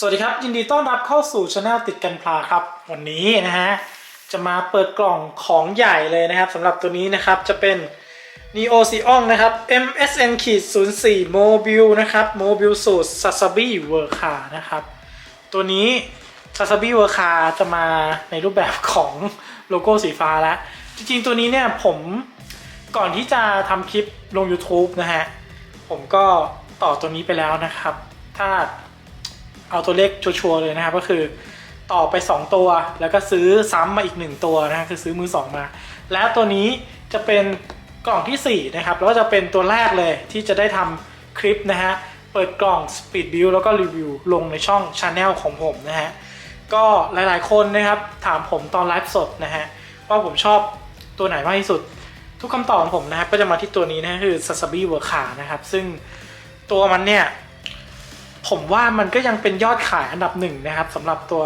สวัสดีครับ ยินดีต้อนรับเข้าสู่ช anel ติดกันพลาครับ วันนี้นะฮะจะมาเปิดกล่องของใหญ่เลยนะครับสำหรับตัวนี้นะครับจะเป็น Neo s e o n นะครับ MSN ขีด04 Mobile นะครับ Mobile สูตร Sasabi w o r k a นะครับ ตัวนี้ Sasabi w o r k a จะมาในรูปแบบของโลโก้สีฟ้าแล้ว จริงๆ ตัวนี้เนี่ยผมก่อนที่จะทำคลิปลง YouTube นะฮะผมก็ต่อตัวนี้ไปแล้วนะครับ ถ้า เอาตัวเลขชัวร์ๆเลยนะครับก็คือต่อไป 2 ตัว แล้วก็ซื้อซ้ำมาอีก 1 ตัวนะคือซื้อมือ 2 มา แล้วตัวนี้จะเป็นกล่องทีสี่ 4 นะครับ แล้วก็จะเป็นตัวแรกเลยที่จะได้ทำคลิปนะฮะ เปิดกล่อง Speed Build แล้วก็รีวิวลงในช่อง Channel ของผมนะฮะ ก็หลายๆคนนะครับ ถามผมตอนไลฟ์สดนะฮะ ว่าผมชอบตัวไหนมากที่สุด ทุกคำตอบของผมนะครับก็จะมาที่ตัวนี้นะคือ Sasabi w o r k a นะครับซึ่งตัวมันเนี่ย ผมว่ามันก็ยังเป็นยอดขายอันดับหนึ่งนะครับสำหรับตัว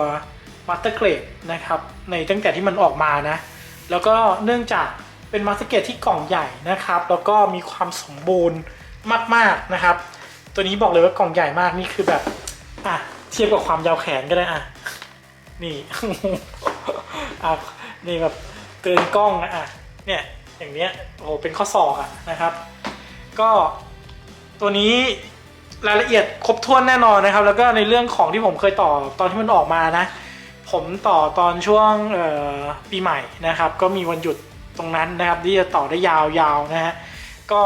Master Grade นะครับในตั้งแต่ที่มันออกมานะ แล้วก็เนื่องจากเป็น Master Grade ที่กล่องใหญ่นะครับ แล้วก็มีความสมบูรณ์มากๆนะครับ ตัวนี้บอกเลยว่ากล่องใหญ่มากนี่คือแบบอะเทียบกับความยาวแขนก็ได้อะนี่อะนี่แบบเกินกล้องนะอะเนี่ยอย่างเนี้ยโอ้โหเป็นข้อศอกอะนะครับ ก็ตัวนี้ รายละเอียดครบถ้วนแน่นอนนะครับ แล้วก็ในเรื่องของที่ผมเคยต่อตอนที่มันออกมานะ ผมต่อตอนช่วงปีใหม่นะครับ ก็มีวันหยุดตรงนั้นนะครับ ที่จะต่อได้ยาวๆนะฮะก็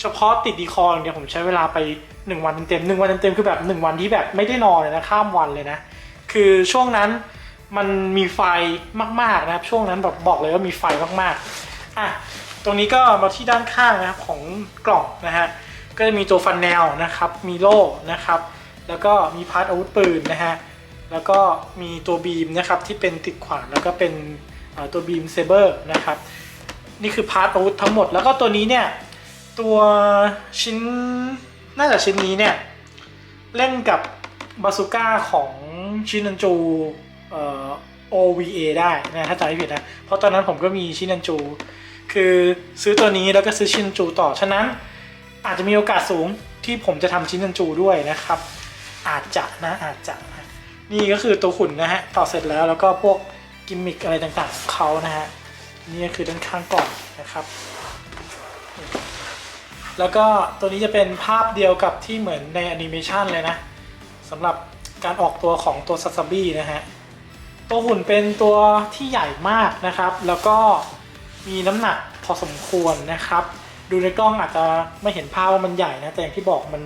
เฉพาะติดดีคอร์เนี่ยผมใช้เวลาไป 1 วันเต็มๆหนึ่งวันเต็มๆคือแบบ 1 วันที่แบบไม่ได้นอนเลยนะข้ามวันเลยนะ คือช่วงนั้นมันมีไฟมากๆนะครับ ช่วงนั้นแบบบอกเลยว่ามีไฟมากๆอะตรงนี้ก็มาที่ด้านข้างนะครับของกล่องนะฮะ ก็จะมีตัวฟันแนลนะครับ มีโล่นะครับ แล้วก็มีพาร์ทอาวุธปืนนะฮะ แล้วก็มีตัวบีมนะครับที่เป็นติดขวานแล้วก็เป็นตัวบีมเซเบอร์นะครับ นี่คือพาร์ทอาวุธทั้งหมด แล้วก็ตัวนี้เนี่ยตัวชิ้นน่าจะชิ้นนี้เนี่ยเล่นกับบาซูก้าของชินันจูเอ่อ OVA ได้นะถ้าจำไม่ผิดนะ เพราะตอนนั้นผมก็มีชินันจู คือซื้อตัวนี้แล้วก็ซื้อชินันจูต่อ ฉะนั้น อาจจะมีโอกาสสูงที่ผมจะทำชิ้นนันจูด้วยนะครับ อาจจะนะอาจจะนะนี่ก็คือตัวขุนนะฮะต่อเสร็จแล้วแล้วก็พวกกิมมิคอะไรต่างๆของเขานะฮะนี่ก็คือด้านข้างกล่องนะครับ แล้วก็ตัวนี้จะเป็นภาพเดียวกับที่เหมือนในแอนิเมชันเลยนะสำหรับการออกตัวของตัวซั s บ b บี้นะฮะตัวหุ่นเป็นตัวที่ใหญ่มากนะครับ แล้วก็มีน้ำหนักพอสมควรนะครับ ดูในกล้องอาจจะไม่เห็นภาพว่ามันใหญ่นะ แต่อย่างที่บอกมัน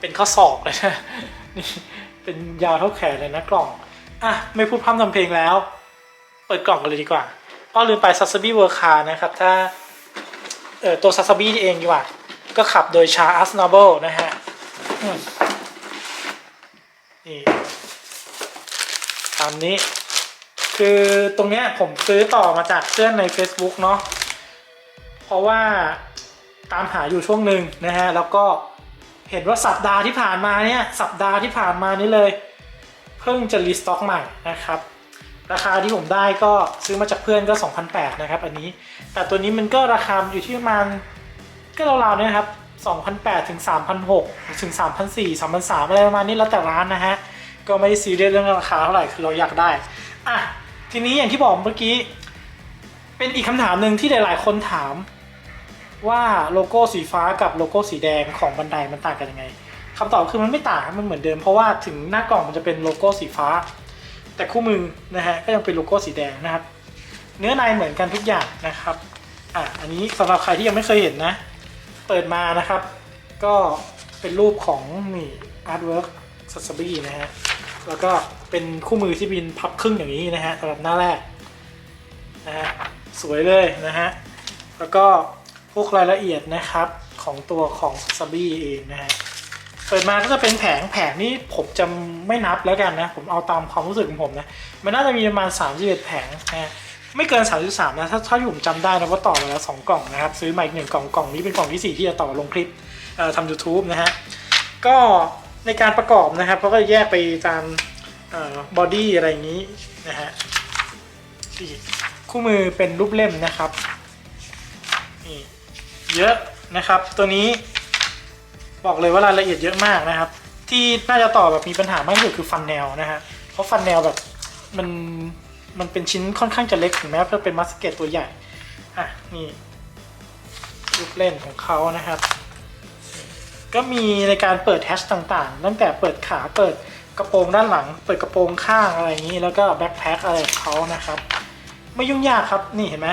เป็นข้อศอกเลยนะนี่เป็นยาวเท่าแขนเลยนะกล่อง อะ ไม่พูดพร่ำทำเพลงแล้ว เปิดกล่องกันเลยดีกว่าอ้อลืมไปซัสบี้เวอร์คานะครับ ถ้าเออตัวซัสบี้เองดีกว่า ก็ขับโดยชาอัสนาเบิลนะฮะนี่ตามนี้ คือตรงเนี้ยผมซื้อต่อมาจากเพื่อนใน Facebook เนาะเพราะว่า ตามหาอยู่ช่วงหนึ่งนะฮะแล้วก็เห็นว่าสัปดาห์ที่ผ่านมาเนี่ยสัปดาห์ที่ผ่านมานี้เลย เพิ่งจะรีสต็อกใหม่นะครับ ราคาที่ผมได้ก็ซื้อมาจากเพื่อนก็ 2,800นะครับอันนี้ แต่ตัวนี้มันก็ราคาอยู่ที่ประมาณก็ราวๆเนี่ยครับ2,800ถึง3,600ถึง3,400 3,300อะไรประมาณนี้แล้วแต่ร้านนะฮะก็ไม่ได้ซีเรียสเรื่องราคาเท่าไหร่คือเราอยากได้อะทีนี้อย่างที่บอกเมื่อกี้ เป็นอีกคำถามหนึ่งที่หลาย ๆ คนถาม ว่าโลโก้สีฟ้ากับโลโก้สีแดงของบันไดมันต่างกันยังไงคำตอบคือมันไม่ต่างมันเหมือนเดิมเพราะว่าถึงหน้ากล่องมันจะเป็นโลโก้สีฟ้า แต่คู่มือนะฮะก็ยังเป็นโลโก้สีแดงนะครับ เนื้อในเหมือนกันทุกอย่างนะครับอะอันนี้สำหรับใครที่ยังไม่เคยเห็นนะ เปิดมานะครับ ก็เป็นรูปของนี่อาร์ตเวิร์กซัสบี้นะฮะแล้วก็เป็นคู่มือที่บินพับครึ่งอย่างนี้นะฮะสำหรับหน้าแรกนะฮะสวยเลยนะฮะแล้วก็ พวกรายละเอียดนะครับของตัวของซัสบี้เองนะฮะเปิดมาก็จะเป็นแผงแผงนี้ผมจะไม่นับแล้วกันนะ ผมเอาตามความรู้สึกของผมนะ มันน่าจะมีประมาณ 31 แผงนะฮะไม่เกิน 33 นะ ถ้าถ้าที่ผมจำได้นะว่าต่อมาแล้ว2กล่องนะครับ ซื้อมาอีกหนึ่งกล่องกล่องนี้เป็นกล่องที่ 4 ที่จะต่อลงคลิปทำ YouTube นะฮะ ก็ในการประกอบนะครับเขาก็แยกไปตามบอดี้อะไรอย่างนี้นะฮะคู่มือเป็นรูปเล่มนะครับ เยอะนะครับ ตัวนี้บอกเลยว่ารายละเอียดเยอะมากนะครับ ที่น่าจะต่อแบบมีปัญหามากที่สุดคือฟันแนวนะฮะเพราะฟันแนวแบบมันมันเป็นชิ้นค่อนข้างจะเล็กถึงแม้จะเป็นมัสเกตตัวใหญ่อะนี่ลูกเล่นของเขานะครับ ก็มีในการเปิดแฮชต่างๆ ตั้งแต่เปิดขาเปิดกระโปรงด้านหลัง เปิดกระโปรงข้างอะไรอย่างนี้ แล้วก็แบ็คแพ็คอะไรของเขานะครับ ไม่ยุ่งยากครับนี่เห็นไหม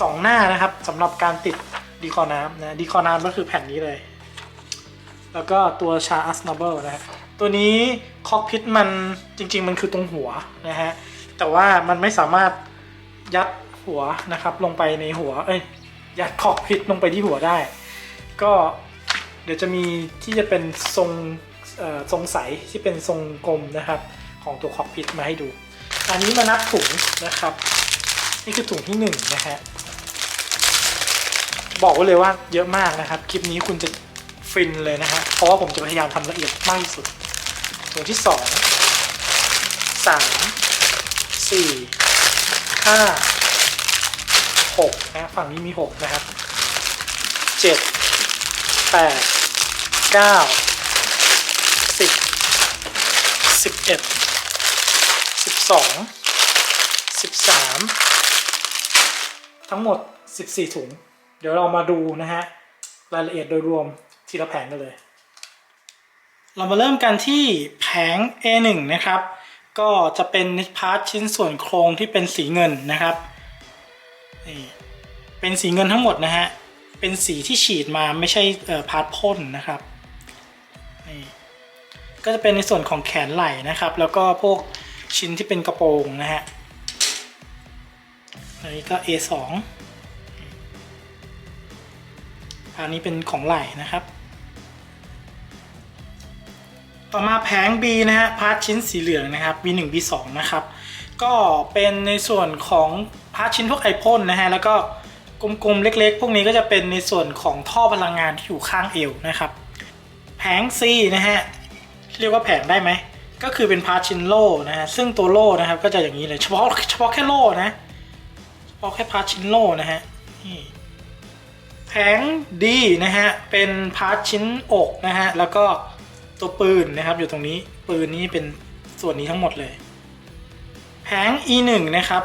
สองหน้านะครับสำหรับการติดดีคอน้ำนะดีคอน้ำก็คือแผ่นนี้เลย แล้วก็ตัวชาอัสนาเบิลนะฮะตัวนี้คอกพิทมันจริง ๆ มันคือตรงหัวนะฮะแต่ว่ามันไม่สามารถยัดหัวนะครับลงไปในหัวเอ้ยยัดคอกพิทลงไปที่หัวได้ ก็เดี๋ยวจะมีที่จะเป็นทรงทรงใสที่เป็นทรงกลมนะครับ ของตัวคอกพิทมาให้ดู อันนี้มานับถุงนะครับ นี่คือถุงที่1นนะฮะบอกไว้เลยว่าเยอะมากนะครับ คลิปนี้คุณจะฟินเลยนะฮะเพราะว่าผมจะพยายามทำละเอียดมากที่สุดถุงที่ 2 3 4 5 6นะฝั่งนี้มี 6 นะครับ 7 8 9 10 11 12 13 ทั้งหมดสิบสี่ถุง เดี๋ยวเรามาดูนะฮะรายละเอียดโดยรวมทีละแผงกันเลย เรามาเริ่มกันที่แผง A1 นะครับ ก็จะเป็นพาร์ทชิ้นส่วนโครงที่เป็นสีเงินนะครับนี่เป็นสีเงินทั้งหมดนะฮะ เป็นสีที่ฉีดมาไม่ใช่พาร์ทพ่นนะครับนี่ก็จะเป็นในส่วนของแขนไหล่นะครับ แล้วก็พวกชิ้นที่เป็นกระโปรงนะฮะ อันนี้ก็ A2 อันนี้เป็นของไหล่นะครับ ต่อมาแผง B นะฮะพาร์ทชิ้นสีเหลืองนะครับ B1 B2 นะครับ ก็เป็นในส่วนของพาร์ทชิ้นพวกไอพ่นนะฮะแล้วก็กลมๆเล็กๆ พวกนี้ก็จะเป็นในส่วนของท่อพลังงานที่อยู่ข้างเอวนะครับ แผง C นะฮะเรียกว่าแผงได้ไหมก็คือเป็นพาร์ทชิ้นโล่นะฮะซึ่งตัวโล่นะครับก็จะอย่างนี้เลยเฉพาะเฉพาะแค่โล่นะ เฉพาแค่พาชิ้นโลนะฮะนี่แผงดีนะฮะ เป็นพาร์ทชิ้นอกนะฮะ แล้วก็ตัวปืนนะครับอยู่ตรงนี้ ปืนนี้เป็นส่วนนี้ทั้งหมดเลย แผง E1 นะครับ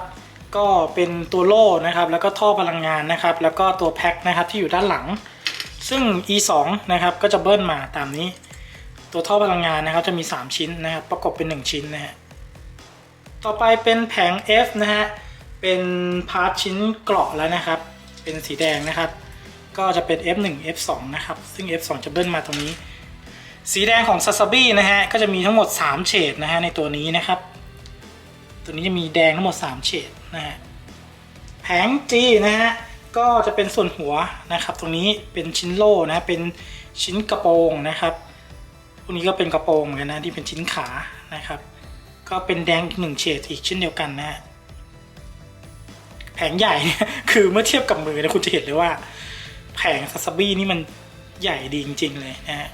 ก็เป็นตัวโล่นะครับ แล้วก็ท่อพลังงานนะครับ แล้วก็ตัวแพ็คนะครับที่อยู่ด้านหลัง ซึ่ง E2 นะครับก็จะเบิ้ลมาตามนี้ ตัวท่อพลังงานนะครับจะมี 3 ชิ้นนะครับ ประกบเป็น 1 ชิ้นนะฮะ ต่อไปเป็นแผง F นะฮะ เป็นพาร์ทชิ้นเกราะแล้วนะครับ เป็นสีแดงนะครับ ก็จะเป็น F1 F2 นะครับ ซึ่ง F2 จะเบิ้ลมาตรงนี้ สีแดงของซาซาบินะฮะ ก็จะมีทั้งหมด 3 เฉดนะฮะในตัวนี้นะครับ ตัวนี้จะมีแดงทั้งหมด 3 เฉดนะฮะ แผง G นะฮะ ก็จะเป็นส่วนหัวนะครับ ตรงนี้เป็นชิ้นโล่นะ เป็นชิ้นกระโปรงนะครับพวกนี้ก็เป็นกระโปรงเหมือนกันนะที่เป็นชิ้นขานะครับ ก็เป็นแดงอีกหนึ่งเฉดอีกเช่นเดียวกันนะฮะ งใหญ่เนี่ยคือเมื่อเทียบกับมือนะคุณจะเห็นเลยว่า แผงซาซาบินี่มันใหญ่ดีจริง ๆ เลยนะฮะ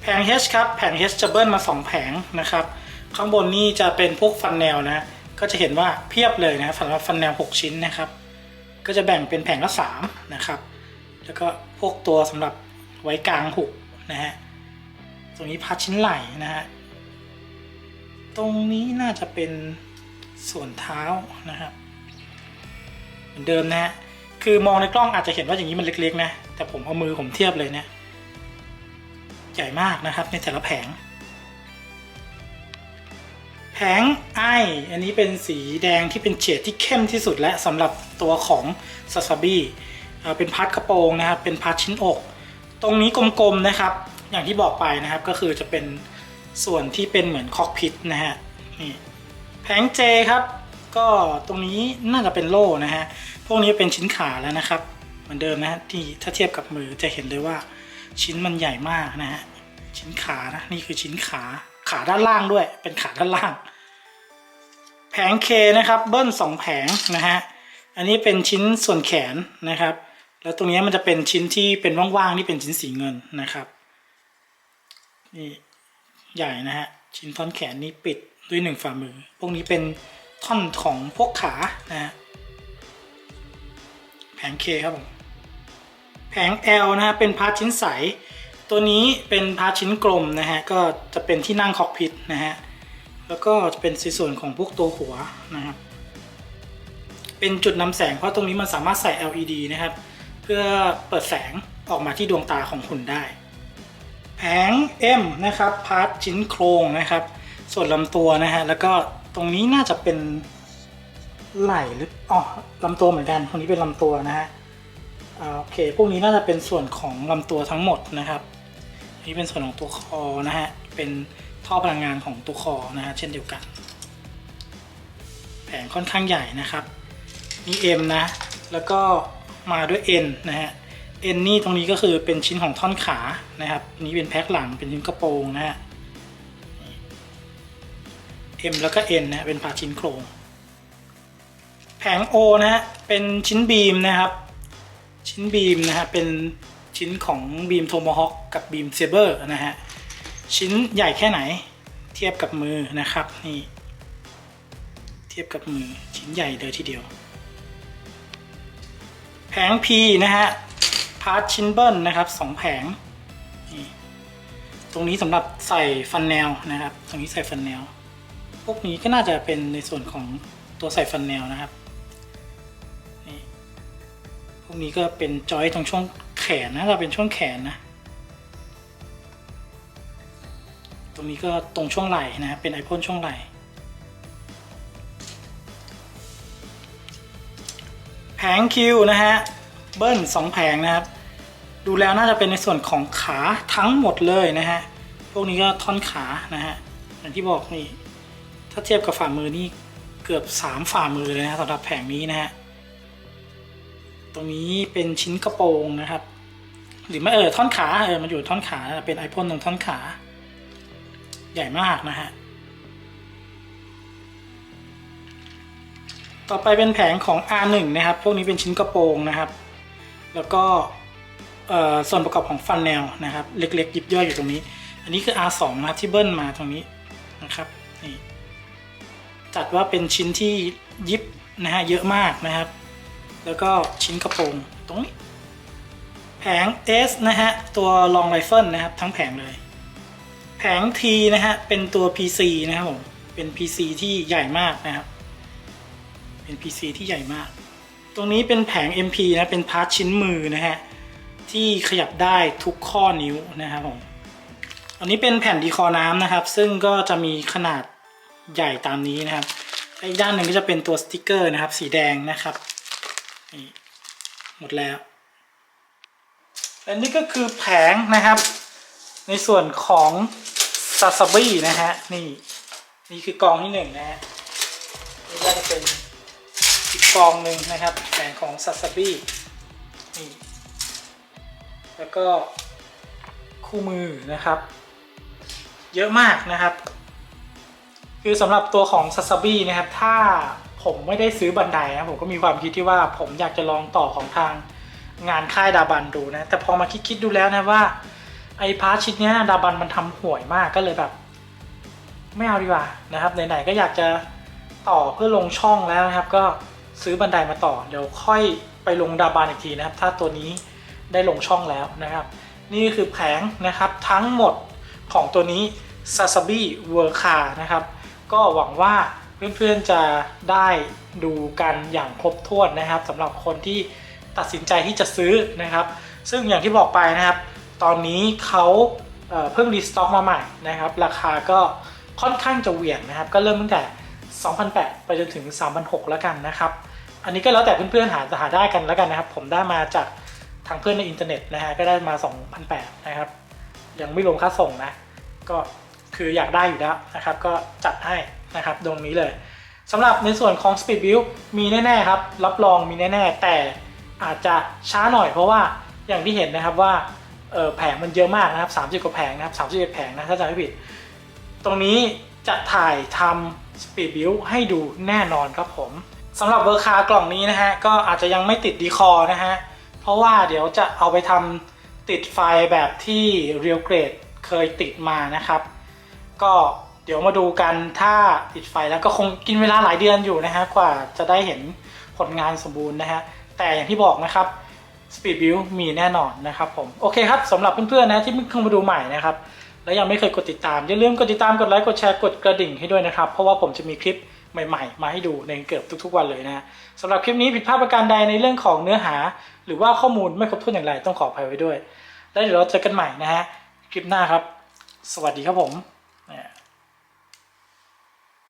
แผง H ครับ แผง H จะเบิ้ลมา 2 แผงนะครับ ข้างบนนี่จะเป็นพวกฟันแนวนะ ก็จะเห็นว่าเพียบเลยนะสำหรับฟันแนว 6 ชิ้นนะครับ ก็จะแบ่งเป็นแผงละ3นะครับ แล้วก็พวกตัวสำหรับไว้กลางหุกนะฮะ ตรงนี้พาร์ชิ้นไหล่นะฮะ ตรงนี้น่าจะเป็น ส่วนเท้านะครับเหมือนเดิมนะฮะคือมองในกล้องอาจจะเห็นว่าอย่างนี้มันเล็กๆนะแต่ผมเอามือผมเทียบเลยเนี่ยใหญ่มากนะครับในแต่ละแผง แผงไออันนี้เป็นสีแดงที่เป็นเฉดที่เข้มที่สุดและสำหรับตัวของซาซาบิเป็นพาร์ทกระโปรงนะครับ เป็นพาร์ทชิ้นอก ตรงนี้กลมๆนะครับ อย่างที่บอกไปนะครับก็คือจะเป็นส่วนที่เป็นเหมือนคอกพิทนะฮะนี่ แผงเจครับ ก็ตรงนี้น่าจะเป็นโล่นะฮะ พวกนี้เป็นชิ้นขาแล้วนะครับ เหมือนเดิมนะฮะที่ถ้าเทียบกับมือจะเห็นเลยว่าชิ้นมันใหญ่มากนะฮะ ชิ้นขานะนี่คือชิ้นขาขาด้านล่างด้วย เป็นขาด้านล่าง แผงเคนะครับ เบิ้ลสองแผงนะฮะ อันนี้เป็นชิ้นส่วนแขนนะครับ แล้วตรงนี้มันจะเป็นชิ้นที่เป็นว่างๆที่เป็นชิ้นสีเงินนะครับ นี่ใหญ่นะฮะ ชิ้นท่อนแขนนี้ปิด ด้วยหนึ่งฝ่ามือ พวกนี้เป็นท่อนของพวกขานะฮะแผงเคครับผมแผง L นะฮะเป็นพาร์ทชิ้นใส ตัวนี้เป็นพาร์ทชิ้นกลมนะฮะก็จะเป็นที่นั่งคอกพิทนะฮะแล้วก็จะเป็นส่วนของพวกตัวหัวนะครับเป็นจุดนำแสงเพราะตรงนี้มันสามารถใส่ LED นะครับ เพื่อเปิดแสงออกมาที่ดวงตาของคุณได้ แผง M นะครับพาร์ทชิ้นโครงนะครับ ส่วนลำตัวนะฮะแล้วก็ตรงนี้น่าจะเป็นไหล่หรืออ๋อลำตัวเหมือนกัน ตรงนี้เป็นลำตัวนะฮะโอเค พวกนี้น่าจะเป็นส่วนของลำตัวทั้งหมดนะครับนนี้เป็นส่วนของตัวคอนะฮะเป็นท่อพลังงานของตัวคอนะฮะเช่นเดียวกัน แผงค่อนข้างใหญ่นะครับมี M นะแล้วก็มาด้วย N นะฮะ N นี่ตรงนี้ก็คือเป็นชิ้นของท่อนขานะครับนนี้เป็นแพ็คหลังเป็นชิ้นกระโปรงนะฮะ M แล้วก็ N นะฮะเป็นพาชิ้นโครง แผง O นะฮะเป็นชิ้นบีมนะครับ ชิ้นบีมนะฮะเป็นชิ้นของบีมโทมฮอคกับบีมเซเบอร์นะฮะชิ้นใหญ่แค่ไหนเทียบกับมือนะครับนี่เทียบกับมือชิ้นใหญ่เลยทีเดียว แผง P นะฮะพาร์ทชิ้นเบิลนะครับสองแผงนี่ตรงนี้สำหรับใส่ฟันแนวนะครับ ตรงนี้ใส่ฟันแนว พวกนี้ก็น่าจะเป็นในส่วนของตัวใส่ฟันแนวนะครับนี่พวกนี้ก็เป็นจอยตรงช่วงแขนนะเราเป็นช่วงแขนนะตรงนี้ก็ตรงช่วงไหล่นะเป็นไอพ่นช่วงไหล่แผงคิวนะฮะเบิ้ลสองแผงนะครับ ดูแล้วน่าจะเป็นในส่วนของขาทั้งหมดเลยนะฮะพวกนี้ก็ท่อนขานะฮะอย่างที่บอกนี่ ถ้าเทียบกับฝ่ามือนี่เกือบสามฝ่ามือเลยนะสำหรับแผงนี้นะฮะ ตรงนี้เป็นชิ้นกระโปรงนะครับ หรือไม่เออท่อนขาเออมันอยู่ท่อนขาเป็นไอพ่นตรงท่อนขา ใหญ่มากนะฮะ ต่อไปเป็นแผงของ R1 นะครับ พวกนี้เป็นชิ้นกระโปรงนะครับ แล้วก็ส่วนประกอบของฟันแนวนะครับ เล็กๆยิบย่อยอยู่ตรงนี้ อันนี้คือ R2 นะครับที่เบิ้ลมาตรงนี้นะครับนี่ จัดว่าเป็นชิ้นที่ยิบนะฮะเยอะมากนะครับ แล้วก็ชิ้นกระโปรงตรงนี้แผง S นะฮะ ตัว long rifle นะครับ ทั้งแผงเลย แผง T นะฮะ เป็นตัว PC นะครับผม เป็น PC ที่ใหญ่มากนะครับ เป็น PC ที่ใหญ่มาก ตรงนี้เป็นแผง MP นะ เป็นพาร์ทชิ้นมือนะฮะ ที่ขยับได้ทุกข้อนิ้วนะครับผม อันนี้เป็นแผ่นดีคอน้ำนะครับ ซึ่งก็จะมีขนาด ใหญ่ตามนี้นะครับอีกด้านหนึ่งก็จะเป็นตัวสติกเกอร์นะครับ สีแดงนะครับนี่หมดแล้วและนี่ก็คือแผงนะครับ ในส่วนของซาซาบินะฮะนี่นี่คือกองที่หนึ่งนะฮะนี่ก็จะเป็นอีกกองหนึ่งนะครับแผงของซาซาบินี่แล้วก็คู่มือนะครับ เยอะมากนะครับ คือสำหรับตัวของซาซาบินะครับ ถ้าผมไม่ได้ซื้อบันไดนะผมก็มีความคิดที่ว่าผมอยากจะลองต่อของทางงานค่ายดาบันดูนะ แต่พอมาคิดๆดูแล้วนะว่า ไอ้พาร์ทชิ้นเนี้ยดาบันมันทำห่วยมากก็เลยแบบ ไม่เอาดีกว่านะครับไหนๆก็อยากจะต่อเพื่อลงช่องแล้วนะครับ ก็ซื้อบันไดมาต่อ เดี๋ยวค่อยไปลงดาบันอีกทีนะครับ ถ้าตัวนี้ได้ลงช่องแล้วนะครับ นี่คือแผงนะครับทั้งหมดของตัวนี้ s a s a b i w o r k a นะครับ ก็หวังว่าเพื่อนๆจะได้ดูกันอย่างครบถ้วนนะครับสำหรับคนที่ตัดสินใจที่จะซื้อนะครับ ซึ่งอย่างที่บอกไปนะครับ ตอนนี้เขาเพิ่งรีสต็อกมาใหม่นะครับ ราคาก็ค่อนข้างจะเหวี่ยงนะครับ ก็เริ่มตั้งแต่2,800ไปจนถึง3,600แล้วกันนะครับ อันนี้ก็แล้วแต่เพื่อนๆหาหาได้กันแล้วกันนะครับ ผมได้มาจากทางเพื่อนในอินเทอร์เน็ตนะฮะก็ได้มา2,800นะครับ ยังไม่รวมค่าส่งนะ ก็ คืออยากได้อยู่แล้วนะครับ ก็จัดให้นะครับตรงนี้เลยสำหรับในส่วนของ Speed Build มีแน่ๆครับ รับรองมีแน่ๆ แต่อาจจะช้าหน่อยเพราะว่าอย่างที่เห็นนะครับว่าแผงมันเยอะมากนะครับ 30 กว่าแผงนะครับ 31 แผงนะถ้าจำไม่ผิด ตรงนี้จะถ่ายทำ Speed Build ให้ดูแน่นอนครับผมสำหรับเวอร์คากล่องนี้นะฮะก็อาจจะยังไม่ติดดีคอนะฮะเพราะว่าเดี๋ยวจะเอาไปทำติดไฟแบบที่ Real Grade เคยติดมานะครับ ก็เดี๋ยวมาดูกันถ้าติดไฟแล้วก็คงกินเวลาหลายเดือนอยู่นะฮะกว่าจะได้เห็นผลงานสมบูรณ์นะฮะแต่อย่างที่บอกนะครับ Speed Build มีแน่นอนนะครับผมโอเคครับสำหรับเพื่อนๆนะที่เพิ่งเข้ามาดูใหม่นะครับและยังไม่เคยกดติดตาม อย่าลืมกดติดตามกดไลค์กดแชร์กดกระดิ่งให้ด้วยนะครับ เพราะว่าผมจะมีคลิปใหม่ๆ มาให้ดูในเกือบทุกๆวันเลยนะสำหรับคลิปนี้ผิดพลาดประการใดในเรื่องของเนื้อหา หรือว่าข้อมูลไม่ครบถ้วนอย่างไรต้องขออภัยไว้ด้วย แล้เดี๋ยวเราเจอกันใหม่นะฮะคลิปหน้าครับ สวัสดีครับผม